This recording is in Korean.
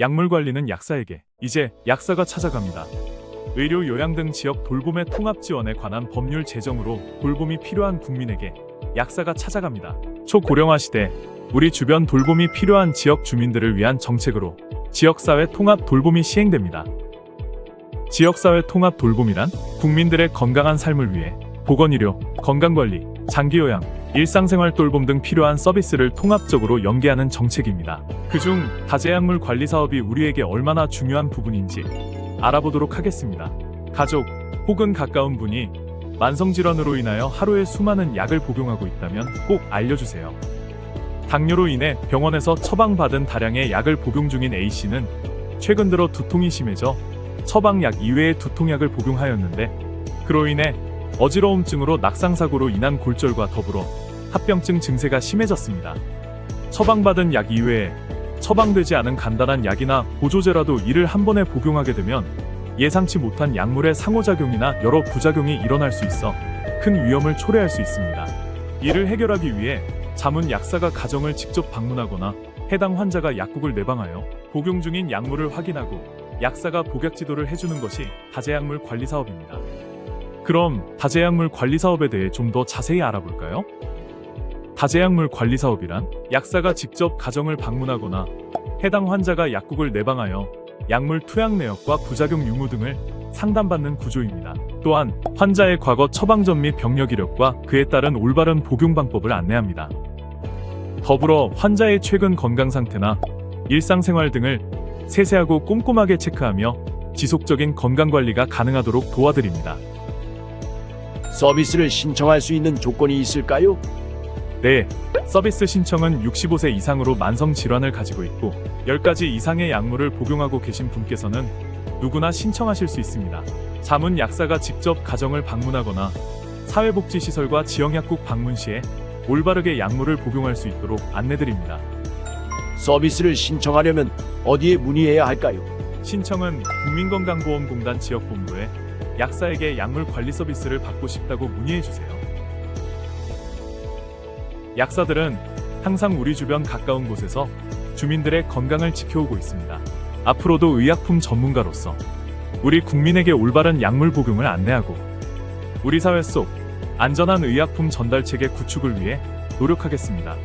약물 관리는 약사에게, 이제 약사가 찾아갑니다. 의료 요양 등 지역 돌봄의 통합 지원에 관한 법률 제정으로 돌봄이 필요한 국민에게 약사가 찾아갑니다. 초고령화 시대 우리 주변 돌봄이 필요한 지역 주민들을 위한 정책으로 지역사회 통합 돌봄이 시행됩니다. 지역사회 통합 돌봄이란 국민들의 건강한 삶을 위해 보건의료, 건강관리, 장기요양, 일상생활 돌봄 등 필요한 서비스를 통합적으로 연계하는 정책입니다. 그중 다제약물 관리 사업이 우리에게 얼마나 중요한 부분인지 알아보도록 하겠습니다. 가족 혹은 가까운 분이 만성질환으로 인하여 하루에 수많은 약을 복용하고 있다면 꼭 알려주세요. 당뇨로 인해 병원에서 처방받은 다량의 약을 복용 중인 A씨는 최근 들어 두통이 심해져 처방약 이외의 두통약을 복용하였는데 그로 인해 어지러움증으로 낙상사고로 인한 골절과 더불어 합병증 증세가 심해졌습니다. 처방받은 약 이외에 처방되지 않은 간단한 약이나 보조제라도 이를 한 번에 복용하게 되면 예상치 못한 약물의 상호작용이나 여러 부작용이 일어날 수 있어 큰 위험을 초래할 수 있습니다. 이를 해결하기 위해 자문 약사가 가정을 직접 방문하거나 해당 환자가 약국을 내방하여 복용 중인 약물을 확인하고 약사가 복약 지도를 해주는 것이 다제약물 관리 사업입니다. 그럼 다제약물 관리 사업에 대해 좀 더 자세히 알아볼까요? 다제약물 관리 사업이란 약사가 직접 가정을 방문하거나 해당 환자가 약국을 내방하여 약물 투약 내역과 부작용 유무 등을 상담받는 구조입니다. 또한 환자의 과거 처방전 및 병력 이력과 그에 따른 올바른 복용 방법을 안내합니다. 더불어 환자의 최근 건강 상태나 일상생활 등을 세세하고 꼼꼼하게 체크하며 지속적인 건강 관리가 가능하도록 도와드립니다. 서비스를 신청할 수 있는 조건이 있을까요? 네, 서비스 신청은 65세 이상으로 만성 질환을 가지고 있고 10가지 이상의 약물을 복용하고 계신 분께서는 누구나 신청하실 수 있습니다. 자문 약사가 직접 가정을 방문하거나 사회복지시설과 지역약국 방문 시에 올바르게 약물을 복용할 수 있도록 안내드립니다. 서비스를 신청하려면 어디에 문의해야 할까요? 신청은 국민건강보험공단 지역본부에 약사에게 약물 관리 서비스를 받고 싶다고 문의해 주세요. 약사들은 항상 우리 주변 가까운 곳에서 주민들의 건강을 지켜오고 있습니다. 앞으로도 의약품 전문가로서 우리 국민에게 올바른 약물 복용을 안내하고 우리 사회 속 안전한 의약품 전달 체계 구축을 위해 노력하겠습니다.